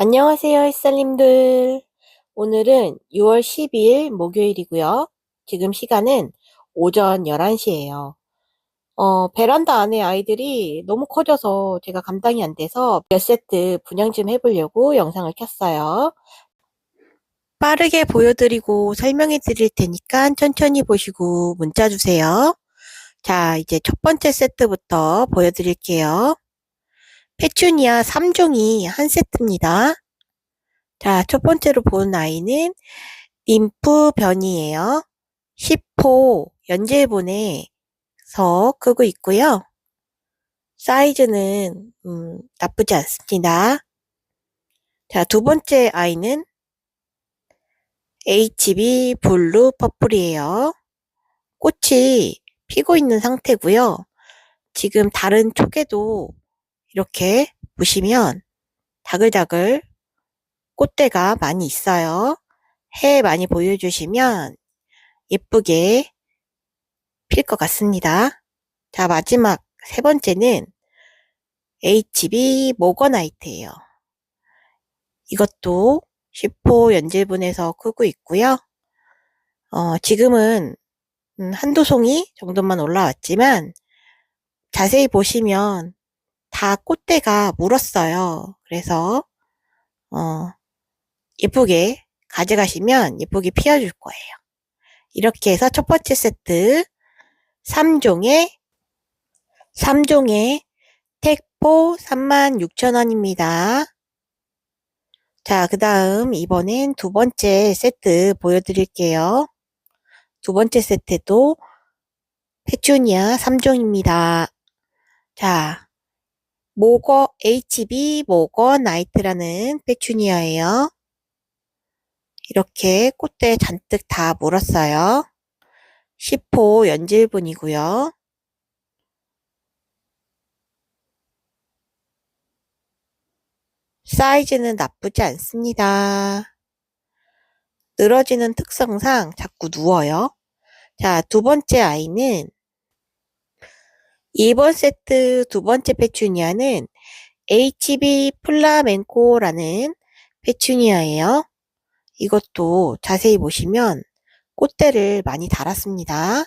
안녕하세요, 햇살님들. 오늘은 6월 10일 목요일이고요. 지금 시간은 오전 11시예요. 어, 베란다 안에 아이들이 너무 커져서 제가 감당이 안 돼서 몇 세트 분양 좀 해보려고 영상을 켰어요. 빠르게 보여드리고 설명해 드릴 테니까 천천히 보시고 문자 주세요. 자, 이제 첫 번째 세트부터 보여드릴게요. 페추니아 3종이 한 세트입니다. 자, 첫 번째로 본 아이는 림프 변이에요. 10호 연재본에서 크고 있고요. 사이즈는 음, 나쁘지 않습니다. 자, 두 번째 아이는 HB 블루 퍼플이에요. 꽃이 피고 있는 상태고요. 지금 다른 쪽에도 이렇게 보시면 다글다글 꽃대가 많이 있어요. 해 많이 보여주시면 예쁘게 필 것 같습니다. 자, 마지막 세 번째는 HB 모거나이트예요. 이것도 10호 연질분에서 크고 있고요. 어, 지금은 음, 한두 송이 정도만 올라왔지만 자세히 보시면 다 꽃대가 물었어요. 그래서 어, 예쁘게 가져가시면 예쁘게 피워줄 거예요. 이렇게 해서 첫 번째 세트 3종에 3종에 택포 36,000원입니다. 자, 그 다음 이번엔 두 번째 세트 보여드릴게요. 두 번째 세트도 페추니아 3종입니다. 자, 모거 HB 모거 나이트라는 페추니아예요. 이렇게 꽃대 잔뜩 다 물었어요. 10호 연질분이고요. 사이즈는 나쁘지 않습니다. 늘어지는 특성상 자꾸 누워요. 자, 두 번째 아이는 2번 세트 두 번째 페추니아는 HB 플라멘코라는 페추니아예요. 이것도 자세히 보시면 꽃대를 많이 달았습니다.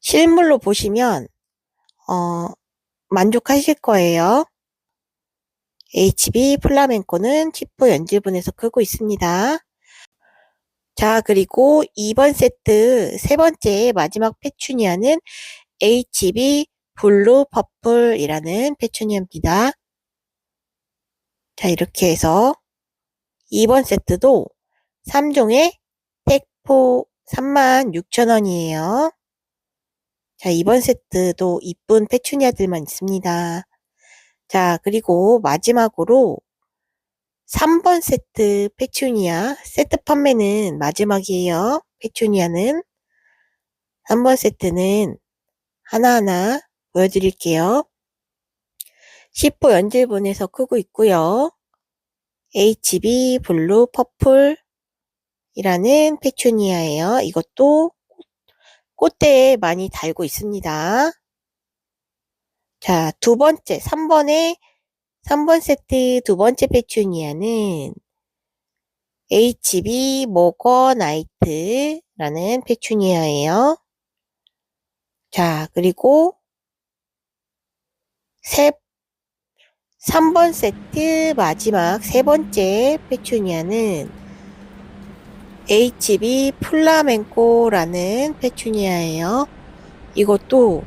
실물로 보시면 어, 만족하실 거예요. HB 플라멘코는 치프 연질분에서 크고 있습니다. 자, 그리고 2번 세트 세 번째 마지막 페추니아는 HB 블루 퍼플이라는 페추니아입니다. 자, 이렇게 해서 2번 세트도 3종에 택포 36,000원이에요. 자, 2번 세트도 이쁜 페추니아들만 있습니다. 자, 그리고 마지막으로 3번 세트 페추니아 세트 판매는 마지막이에요. 페추니아는 3번 세트는 하나하나 보여드릴게요. 10호 연질본에서 크고 있고요. HB 블루 퍼플 이라는 페추니아예요. 이것도 꽃대에 많이 달고 있습니다. 자, 두 번째, 3번에 3번 세트 두 번째 페추니아는 HB 모거나이트라는 페추니아예요. 자, 그리고 세 3번 세트 마지막 세 번째 페추니아는 HB 플라멘코라는 페추니아예요. 이것도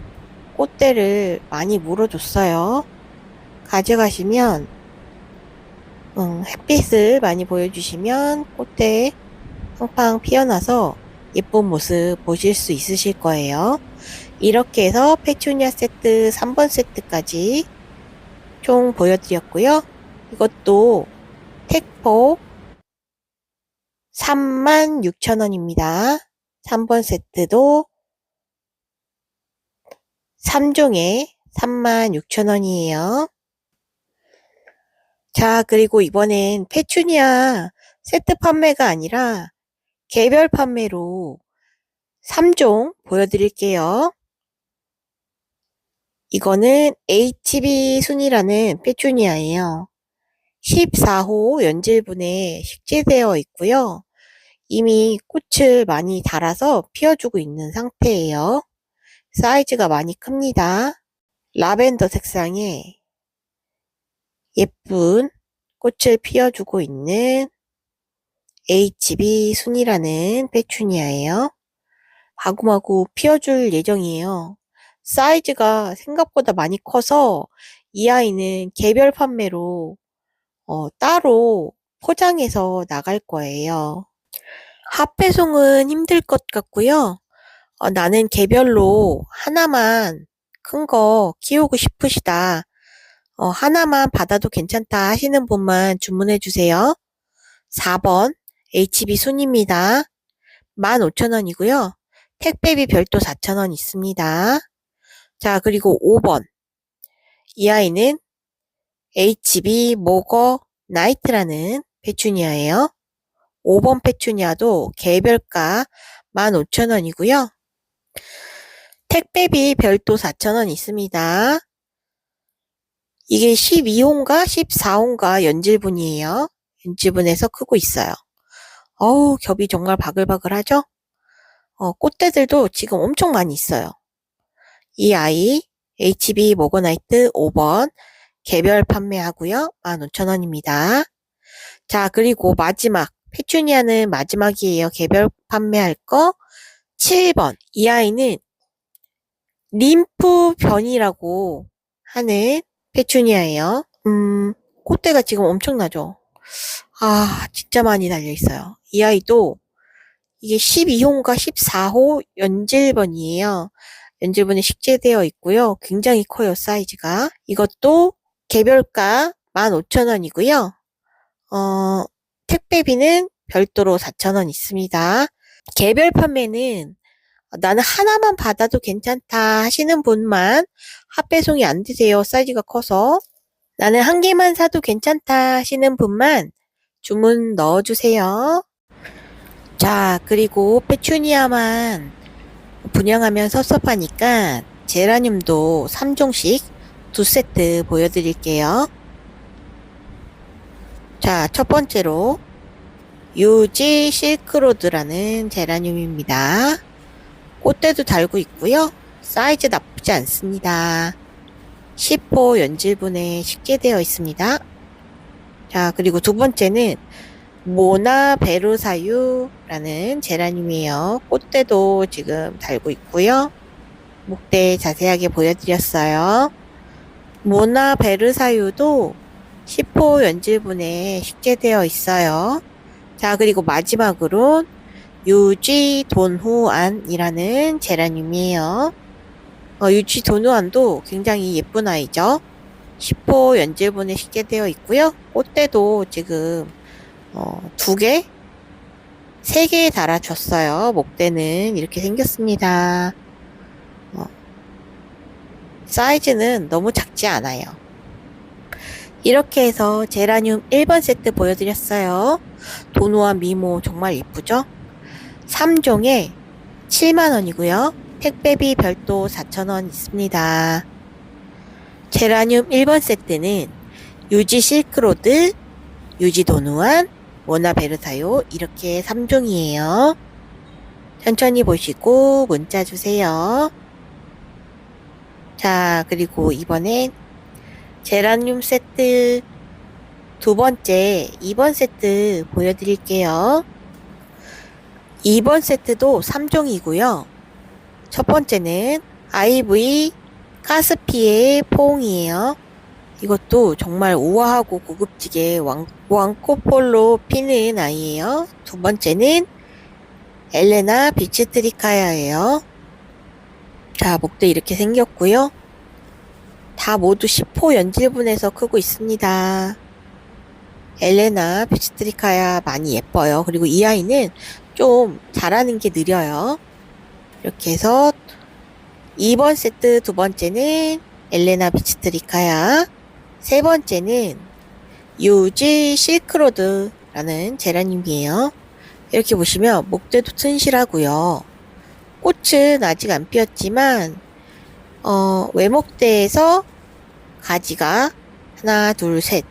꽃대를 많이 물어줬어요. 가져가시면 음, 햇빛을 많이 보여주시면 꽃대 팡팡 피어나서 예쁜 모습 보실 수 있으실 거예요. 이렇게 해서 페추니아 세트 3번 세트까지 총 보여드렸고요. 이것도 택포 36,000원입니다. 3번 세트도 3종에 36,000원이에요. 자, 그리고 이번엔 페추니아 세트 판매가 아니라 개별 판매로 3종 보여드릴게요. 이거는 HB 순이라는 페추니아예요. 14호 연질분에 식재되어 있고요. 이미 꽃을 많이 달아서 피워주고 있는 상태예요. 사이즈가 많이 큽니다. 라벤더 색상의 예쁜 꽃을 피워주고 있는 HB 순이라는 페추니아예요. 마구마구 피워줄 예정이에요. 사이즈가 생각보다 많이 커서 이 아이는 개별 판매로 어, 따로 포장해서 나갈 거예요. 합배송은 힘들 것 같고요. 어, 나는 개별로 하나만 큰 거 키우고 싶으시다. 어, 하나만 받아도 괜찮다 하시는 분만 주문해 주세요. 4번 HB 순입니다. 15,000원이고요. 택배비 별도 4,000원 있습니다. 자, 그리고 5번. 이 아이는 HB 모거 나이트라는 페추니아예요. 5번 페추니아도 개별가 15,000원이고요. 택배비 별도 4,000원 있습니다. 이게 12호인가 14호인가 연질분이에요. 연질분에서 크고 있어요. 어우, 겹이 정말 바글바글하죠? 어, 꽃대들도 지금 엄청 많이 있어요. 이 아이 HB 모거나이트 5번 개별 판매하고요. 15,000원입니다. 자, 그리고 마지막 페추니아는 마지막이에요. 개별 판매할 거 7번 이 아이는 림프 변이라고 하는 페추니아예요. 음, 꽃대가 지금 엄청나죠? 아, 진짜 많이 달려 있어요. 이 아이도 이게 12호인가 14호 연질번이에요. 연질번에 식재되어 있고요. 굉장히 커요, 사이즈가. 이것도 개별가 15,000원이고요. 어, 택배비는 별도로 4,000원 있습니다. 개별 판매는 나는 하나만 받아도 괜찮다 하시는 분만 합배송이 안 되세요. 사이즈가 커서. 나는 한 개만 사도 괜찮다 하시는 분만 주문 넣어주세요. 자, 그리고 페추니아만 분양하면 섭섭하니까 제라늄도 3종씩 두 세트 보여드릴게요. 자, 첫 번째로 유지 실크로드라는 제라늄입니다. 꽃대도 달고 있고요. 사이즈 나쁘지 않습니다. 10호 연질분에 식재되어 있습니다. 자, 그리고 두 번째는 모나 베르사유라는 제라늄이에요. 꽃대도 지금 달고 있고요. 목대 자세하게 보여드렸어요. 모나 베르사유도 10호 연질분에 식재되어 있어요. 자, 그리고 마지막으로 유지 돈후안이라는 제라늄이에요. 어, 유지 돈후안도 굉장히 예쁜 아이죠. 10호 연질분에 식재되어 있고요. 꽃대도 지금 어, 두 개, 세 개 달아줬어요. 목대는 이렇게 생겼습니다. 어, 사이즈는 너무 작지 않아요. 이렇게 해서 제라늄 1번 세트 보여드렸어요. 도노와 미모 정말 예쁘죠? 3종에 7만원이고요. 택배비 별도 4천원 있습니다. 제라늄 1번 세트는 유지 실크로드, 유지 도누안, 모나 베르사요 이렇게 3종이에요. 천천히 보시고 문자 주세요. 자, 그리고 이번엔 제라늄 세트 두 번째 2번 세트 보여드릴게요. 2번 세트도 3종이고요. 첫 번째는 IV 카스피의 포옹이에요. 이것도 정말 우아하고 고급지게 왕, 왕코폴로 피는 아이예요. 두 번째는 엘레나 비츠트리카야예요. 자, 목도 이렇게 생겼고요. 다 모두 10호 연질분에서 크고 있습니다. 엘레나 비츠트리카야 많이 예뻐요. 그리고 이 아이는 좀 자라는 게 느려요. 이렇게 해서 2번 세트 두 번째는 엘레나 비츠트리카야 세 번째는 유지 실크로드라는 제라늄이에요. 이렇게 보시면 목대도 튼실하고요. 꽃은 아직 안 피었지만 어, 외목대에서 가지가 하나, 둘, 셋,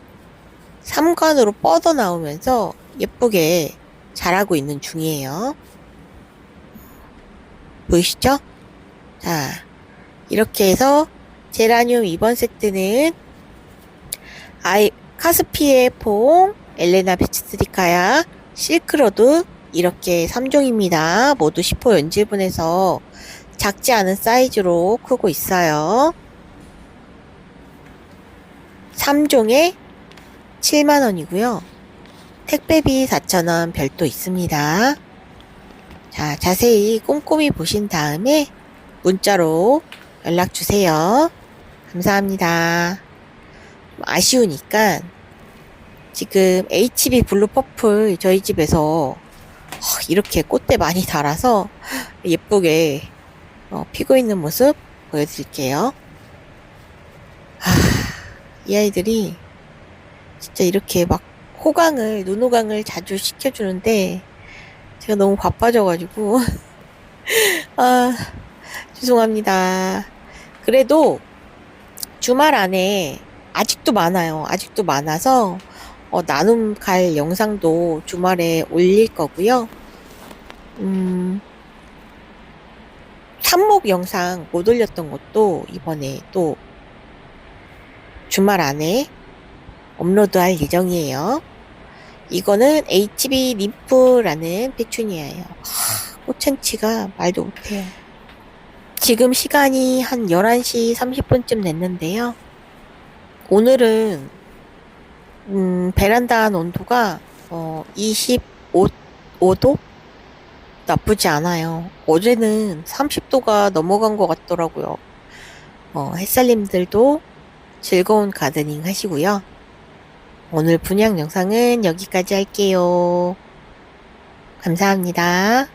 삼관으로 뻗어 나오면서 예쁘게 자라고 있는 중이에요. 보이시죠? 자, 이렇게 해서 제라늄 2번 세트는 아이, 카스피에 퐁, 엘레나 베치스리카야, 실크로드 이렇게 3종입니다. 모두 10호 연질분해서 작지 않은 사이즈로 크고 있어요. 3종에 7만원이고요. 택배비 4,000원 별도 있습니다. 자, 자세히 꼼꼼히 보신 다음에 문자로 연락 주세요. 감사합니다. 아쉬우니까 지금 HB 블루 퍼플 저희 집에서 어, 이렇게 꽃대 많이 달아서 예쁘게 어, 피고 있는 모습 보여드릴게요. 아, 이 아이들이 진짜 이렇게 막 호강을, 눈호강을 자주 시켜주는데 제가 너무 바빠져가지고 아, 죄송합니다. 그래도 주말 안에 아직도 많아요. 아직도 많아서 어, 나눔 갈 영상도 주말에 올릴 거고요. 음, 삽목 영상 못 올렸던 것도 이번에 또 주말 안에 업로드할 예정이에요. 이거는 HB 림프라는 페추니아예요. 하, 꽃천치가 말도 못해요. 지금 시간이 한 11시 30분쯤 됐는데요. 오늘은 음, 베란다 온도가 어, 25, 5도? 나쁘지 않아요. 어제는 30도가 넘어간 것 같더라고요. 어, 햇살님들도 즐거운 가드닝 하시고요. 오늘 분양 영상은 여기까지 할게요. 감사합니다.